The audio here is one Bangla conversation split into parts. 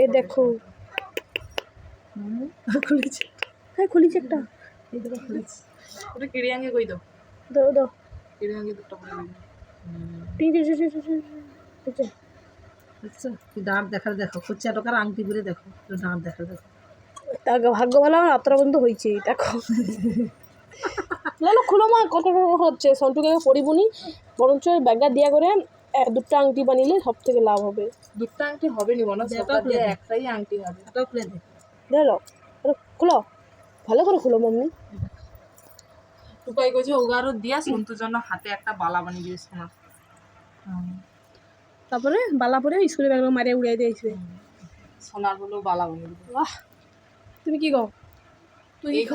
এ দেখো। খুলেছে হ্যাঁ খুলেছে একটা। এই দেখো খুলেছি ওটা কেড়ে আগে কই দাও? দাও দাও। কেড়ে আগে দুটো করে দিই ঠিক আছে ঠিক আছে, ঠিক আছে, ঠিক আছে দেখছ কি দাঁত দেখার দেখো। খরচা টাকার আংটি করে দেখো। দাঁত দেখার দেখো। তা ভাগ্য ভালো আমার আত্রা বন্ধ হয়েছে দেখো। না না খুলো মা কত হচ্ছে। সন্টুকে পরিবনি বরঞ্চ ব্যাগটা দিয়া করে দুটো আংটি বানিলে সব থেকে লাভ হবে। দুটো আংটি হবে নি মনে দে। একটাই আংটি হবে। খুলে দে। দেখো খুলো। ভালো করে খুলো মাম্মি। টুকাই কইছে ওগারও দিয়া সন্তুর জন্য হাতে একটা বালা বানিয়ে দিয়েছে সোনা তারপরে বালা পরে স্কুলে ব্যাগটা মারিয়ে উড়াই দিয়েছে সোনার হলো বালা বানিয়ে বাহ। তুমি কি কও? তুই এই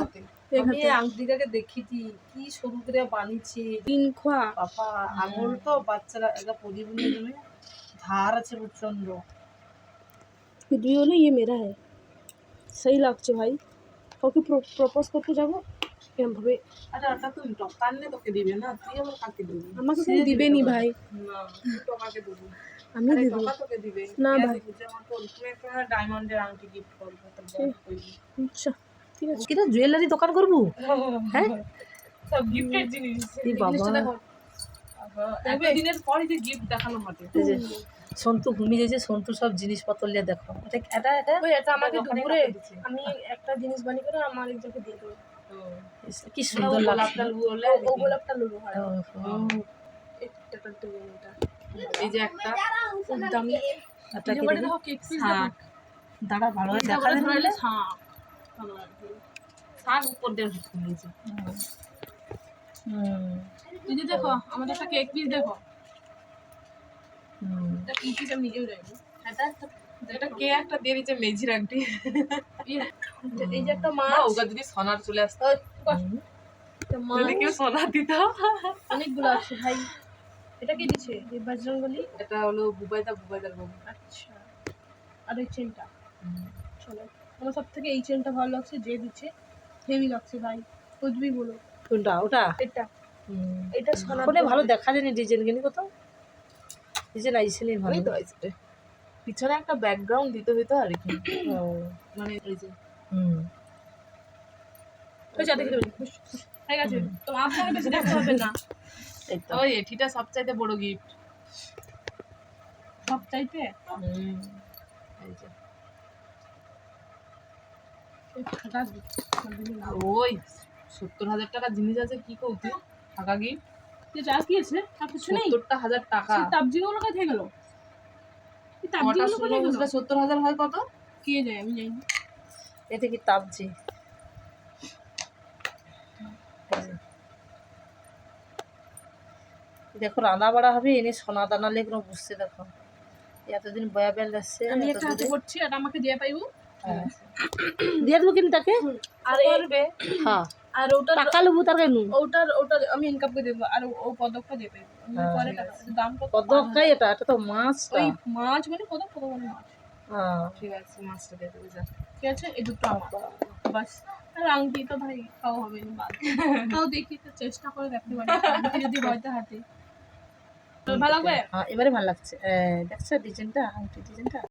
সেই লাগছে ভাই। প্রপোজ করতে তোকে দিবে না? তুই আমার কাকে নি ভাই। আমি না তুমি ডায়মন্ডের আংটি গিফট করব আচ্ছা। ঠিক আছে কিনা জুয়েলারি দোকান করব? হ্যাঁ? সব গিফটের জিনিস। এই বাবা। একটা দিনের পরই যে গিফট দেখানো যে সন্তু ঘুমিয়ে যাচ্ছে সন্তু সব জিনিসপত্র নিয়ে দেখো। এটা এটা এটা? ওই এটা আমাকে দুপুরে আমি একটা জিনিস বানিয়ে করে আমার একজনকে দিয়ে দেবো। কি সুন্দর লাগছে। ও গোলাপটা লুবো এই যে একটা দামি। শাক। দাঁড়া ভালো করে দেখা দেখা যায় ধরলে হ্যাঁ শাক উপর দিয়ে খুলেছে হুম। দেখো আমাদের একটা কেক পিস দেখো। এটা কেক পিস আমি নিজেও জানি এটা কে একটা দিয়ে দিচ্ছে মেঝির আংটি? এই যে একটা মা ওগা যদি সোনার চলে আসতো। তাহলে কেউ সোনা দিত। অনেকগুলো আছে ভাই। এটা কি দিচ্ছে এই বজরঙ্গলি এটা হলো বুবাইদা বুবাইদার বউ। আচ্ছা। আর এই চেনটা চলো। আমার সব থেকে এই চেনটা ভালো লাগছে যে দিচ্ছে হেভি লাগছে ভাই। বুঝবি বলো। কোনটা? ওটা? এটা। হুম। এটা সোনা ফোনে ভালো দেখা যায়নি ডিজাইন কিনি কত ডিজাইন আইসেনি ভালো। ওই তো আছে। পিছনে একটা ব্যাকগ্রাউন্ড দিতে হইতো আর কি। মানে এই যে। হুম। হয়ে যা দেখে ঠিক আছে তো আপনাকে বেশি দেখতে হবে না। তো। ওই এটিটা সবচাইতে বড় গিফট সব চাইতে হুম। এই যে। ওই সত্তর হাজার টাকা জিনিস আছে কি কৌতি টাকা গিফট যে যা কি আছে আর কিছু নেই। সত্তরটা হাজার টাকা। তাবজিগুলো কোথায় গেল? তাবজিগুলো কোথায় গেল? সত্তর হাজার হয় কত? কে যায় আমি জানি। এটা কি তাপজি দেখো রান্না বাড়া হবে এনে সোনা দানা লেগুলো বুঝছে দেখো। এতদিন বয়া বেল আসছে আমি একটা হাতে করছি আর আমাকে দিয়ে পাইবো? দিয়ে দেবো কিন্তু তাকে? আর করবে হ্যাঁ। আর ওটার টাকা লবো তার কেন। ওটার ওটার আমি ইনকামকে দেবো আর ও পদকটা আমি হ্যাঁ, পরে টাকা দাম কত? পদকাই এটা এটা তো মাছটা ওই মাছ মানে কত কত মানে মাছ। হ্যাঁ। ঠিক আছে মাছটা দিয়ে দেবে যা। ঠিক আছে এই দুটো আমার। বাস। আর আংটি তো ভাই খাওয়া হবে না বাদ। তাও দেখি তো চেষ্টা করে দেখতে পারি। আংটি যদি হয়তো হাতে। ভালো লাগবে হ্যাঁ এবারে ভালো লাগছে। দেখছ ডিজাইনটা? আংটি ডিজাইনটা?